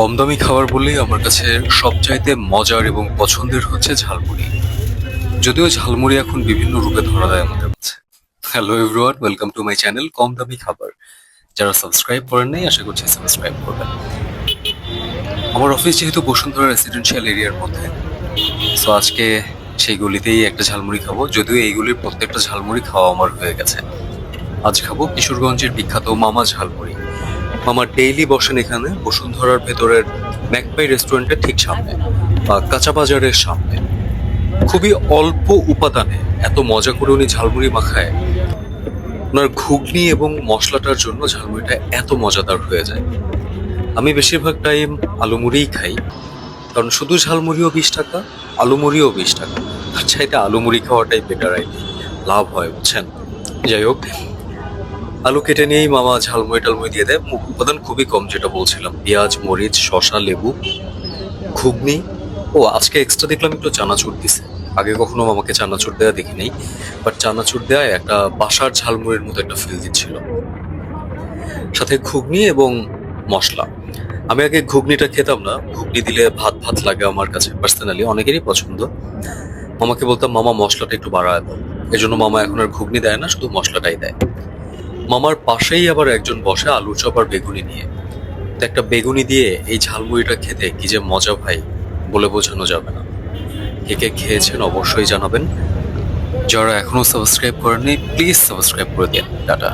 কম দামি খাবার বললেই আমার কাছে সবচাইতে মজার এবং পছন্দের হচ্ছে ঝালমুড়ি। যদিও ঝালমুড়ি এখন বিভিন্ন রূপে ধরা দেয় আমাদের কাছে hello everyone welcome to my channel কম দামি খাবার। যারা সাবস্ক্রাইব করেন নাই, আশা করছি সাবস্ক্রাইব করবেন। আমার অফিস যেহেতু বসুন্ধরা রেসিডেন্সিয়াল এরিয়ার মধ্যে সো আজকে সেই গলিতেই একটা ঝালমুড়ি খাব। যদিও এইগুলির প্রত্যেকটা ঝালমুড়ি খাওয়া আমার হয়ে গেছে। আজ খাব কিশোরগঞ্জের বিখ্যাত মামা ঝালমুড়ি। মামা ডেইলি বসেন এখানে বসুন্ধরার ভেতরের ম্যাকপাই রেস্টুরেন্টের ঠিক সামনে বা কাঁচা বাজারের সামনে। খুবই অল্প উপাদানে এত মজা করে উনি ঝালমুড়ি মাখায়। ওনার ঘুগনি এবং মশলাটার জন্য ঝালমুড়িটা এত মজাদার হয়ে যায়। আমি বেশিরভাগ টাইম আলু মুড়িই খাই। কারণ শুধু ঝালমুড়িও বিশ টাকা, আলু মুড়িও বিশ টাকা। তার চাইতে আলু মুড়ি খাওয়াটাই বেটার আইডিয়া লাভ হয়, বুঝছেন? যাই হোক আলু কেটে নিয়েই মামা ঝালমুড়ি টালমুড়ি দিয়ে দেয়। উপাদান খুবই কম যেটা বলছিলাম। পেঁয়াজ, মরিচ, শসা, লেবু, ঘুগনি। ও, আজকে এক্সট্রা দেখলাম একটু চানাচুর দিছে। আগে কখনো মামাকে চানাচুর দেওয়া দেখি বাট চানাচুর দেওয়ায় একটা বাসার ঝালমুড়ির মতো একটা ফিল দিচ্ছিল। সাথে ঘুগনি এবং মশলা। আমি আগে ঘুগনিটা খেতাম না। ঘুগনি দিলে ভাত ভাত লাগে আমার কাছে পার্সোনালি অনেকেরই পছন্দ। মামাকে বলতাম, মামা, মশলাটা একটু বাড়ায় দাও। এজন্য মামা এখন আর ঘুগনি দেয় না, শুধু মশলাটাই দেয়। মামার পাশেই আবার একজন বসে আলু চপ আর বেগুনি নিয়ে। একটা বেগুনি দিয়ে এই ঝালমুড়িটা খেতে কি যে মজা ভাই, বলে বোঝানো যাবে না। কে কে খেয়েছেন অবশ্যই জানাবেন। যারা এখনও সাবস্ক্রাইব করেননি, প্লিজ সাবস্ক্রাইব করে দিন, টাটা।